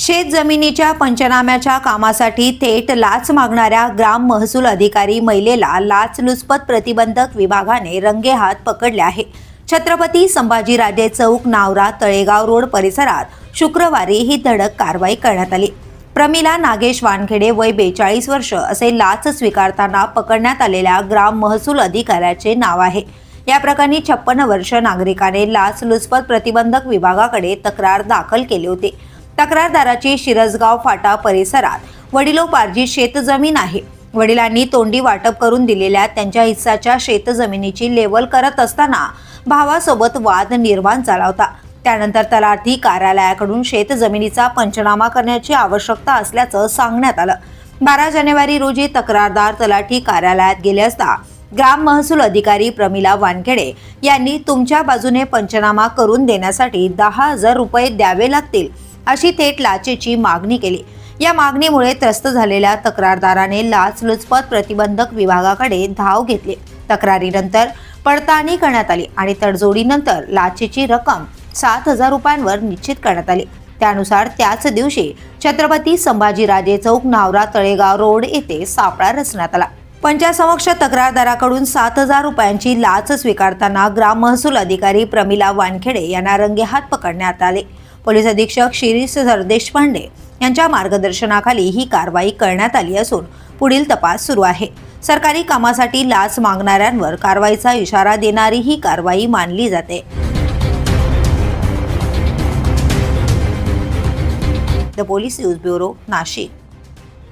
शेत जमिनीच्या पंचनाम्याच्या कामासाठी थेट लाच मागणाऱ्या ग्राम महसूल अधिकारी महिलेला लाचलुचपत प्रतिबंधक विभागाने रंगेहात पकडले आहे. छत्रपती संभाजीराजे चौक नावरा तळेगाव रोड परिसरात शुक्रवारी ही धडक कारवाई करण्यात आली. प्रमिला नागेश वानखेडे वय बेचाळीस वर्ष असे लाच स्वीकारताना पकडण्यात आलेल्या ग्राम महसूल अधिकाऱ्याचे नाव आहे. या प्रकरणी छप्पन्न वर्ष नागरिकाने लाचलुचपत प्रतिबंधक विभागाकडे तक्रार दाखल केली होती. तक्रारदाराची शिरसगाव फाटा परिसरात वडिलोपार्जित शेतजमीन आहे. वडिलांनी तोंडी वाटप करून दिलेल्या त्यांच्या हिस्साच्या शेतजमिनीची लेवल करत असताना भावासोबत वाद निर्माण झाला होता. त्यानंतर तलाठी कार्यालयाकडून शेतजमिनीचा पंचनामा करण्याची आवश्यकता असल्याचं सांगण्यात आलं. बारा जानेवारी रोजी तक्रारदार तलाठी कार्यालयात गेले असता ग्राम महसूल अधिकारी प्रमिला वानखेडे यांनी तुमच्या बाजूने पंचनामा करून देण्यासाठी दहा हजार रुपये द्यावे लागतील. अशी थेट लाचेची मागणी केली. या मागणीमुळे त्रस्त झालेल्या तक्रारदाराने लाचलुचपत प्रतिबंधक विभागाकडे धाव घेतली. तक्रारीनंतर पडताळणी करण्यात आली आणि तडजोडीनंतर लाचेची रक्कम सात हजार रुपयांवर निश्चित करण्यात आली. त्यानुसार त्याच दिवशी छत्रपती संभाजीराजे चौक नावरा तळेगाव रोड येथे सापळा रचण्यात आला. पंचासमक्ष तक्रारदाराकडून सात हजार रुपयांची लाच स्वीकारताना ग्राम महसूल अधिकारी प्रमिला वानखेडे यांना रंगेहात पकडण्यात आले. पोलीस अधीक्षक शिरीष सरदेशपांडे यांच्या मार्गदर्शनाखाली ही कारवाई करण्यात आली असून पुढील तपास सुरू आहे. सरकारी कामासाठी लाच मागणाऱ्यांवर कारवाईचा इशारा देणारी ही कारवाई मानली जाते. The police news bureau Nashik.